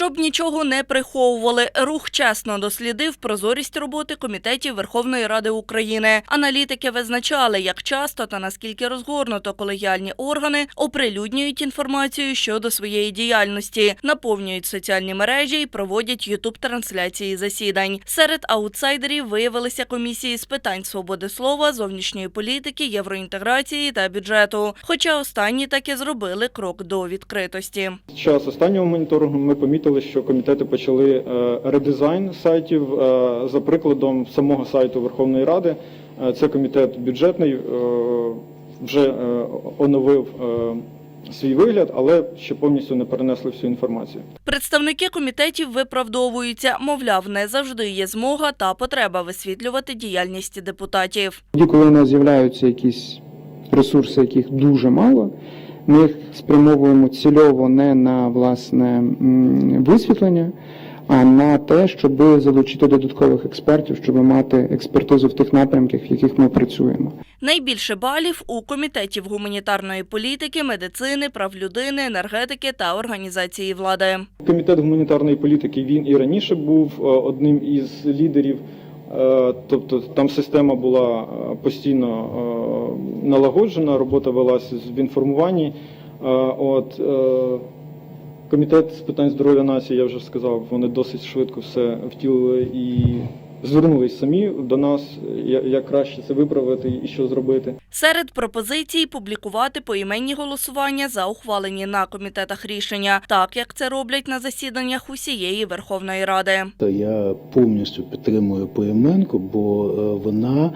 Щоб нічого не приховували, рух чесно дослідив прозорість роботи комітетів Верховної Ради України. Аналітики визначали, як часто та наскільки розгорнуто колегіальні органи оприлюднюють інформацію щодо своєї діяльності, наповнюють соціальні мережі і проводять ютуб-трансляції засідань. Серед аутсайдерів виявилися комісії з питань свободи слова, зовнішньої політики, євроінтеграції та бюджету. Хоча останні таки зробили крок до відкритості. Час останнього моніторингу ми помітили, що комітети почали е, редизайн сайтів е, за прикладом самого сайту Верховної Ради. Е, Це комітет бюджетний вже оновив свій вигляд, але ще повністю не перенесли всю інформацію. Представники комітетів виправдовуються, мовляв, не завжди є змога та потреба висвітлювати діяльність депутатів. Тоді, коли у нас з'являються якісь ресурси, яких дуже мало, ми їх спрямовуємо цільово не на власне висвітлення, а на те, щоб залучити додаткових експертів, щоб мати експертизу в тих напрямках, в яких ми працюємо. Найбільше балів у комітетів гуманітарної політики, медицини, прав людини, енергетики та організації влади. Комітет гуманітарної політики він і раніше був е, одним із лідерів. Е, Тобто там система була е, постійно е, налагоджена, робота велася в інформуванні. От комітет з питань здоров'я нації, я вже сказав, вони досить швидко все втілили і звернулись самі до нас, я- як краще це виправити і що зробити. Серед пропозицій публікувати поіменні голосування за ухвалені на комітетах рішення, так як це роблять на засіданнях усієї Верховної Ради. Я повністю підтримую поіменку, бо е, вона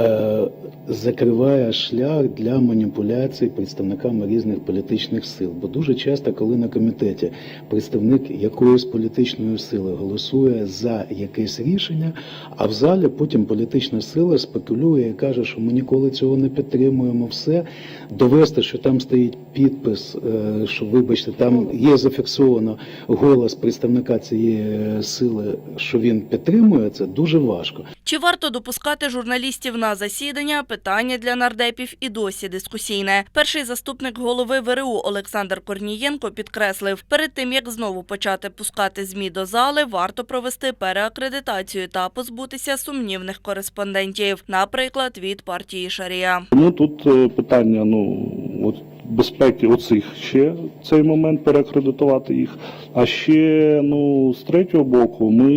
е, закриває шлях для маніпуляцій представниками різних політичних сил. Бо дуже часто, коли на комітеті представник якоїсь політичної сили голосує за якесь рішення, а в залі потім політична сила спекулює і каже, що ми ніколи цього не підтримуємо. Все довести, що там стоїть підпис, е, що вибачте, там є зафіксовано голос представника цієї е, сили, що він підтримує це, дуже важко. Чи варто допускати журналістів на засідання? Питання для нардепів і досі дискусійне. Перший заступник голови ВРУ Олександр Корнієнко підкреслив, перед тим як знову почати пускати змі до зали, варто провести переакредитацію та позбутися сумнівних кореспондентів, наприклад, від партії Шарія. Тому тут е, питання ну от безпеки оцих ще цей момент переакредитувати їх. А ще ну з третього боку, ми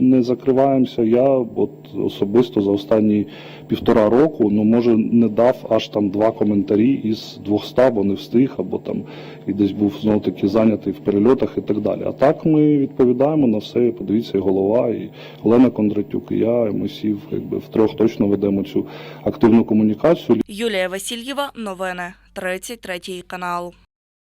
не закриваємося. Я от особисто за останні півтора року, ну може не дав аж там два коментарі із 200, бо не встиг, або там і десь був знову таки зайнятий в перельотах і так далі. А так ми відповідаємо на все. Подивіться, і голова, і Олена Кондратюк, і я, і ми всі якби втрьох точно ведемо цю активну комунікацію. Юлія Васильєва, новини 33 канал.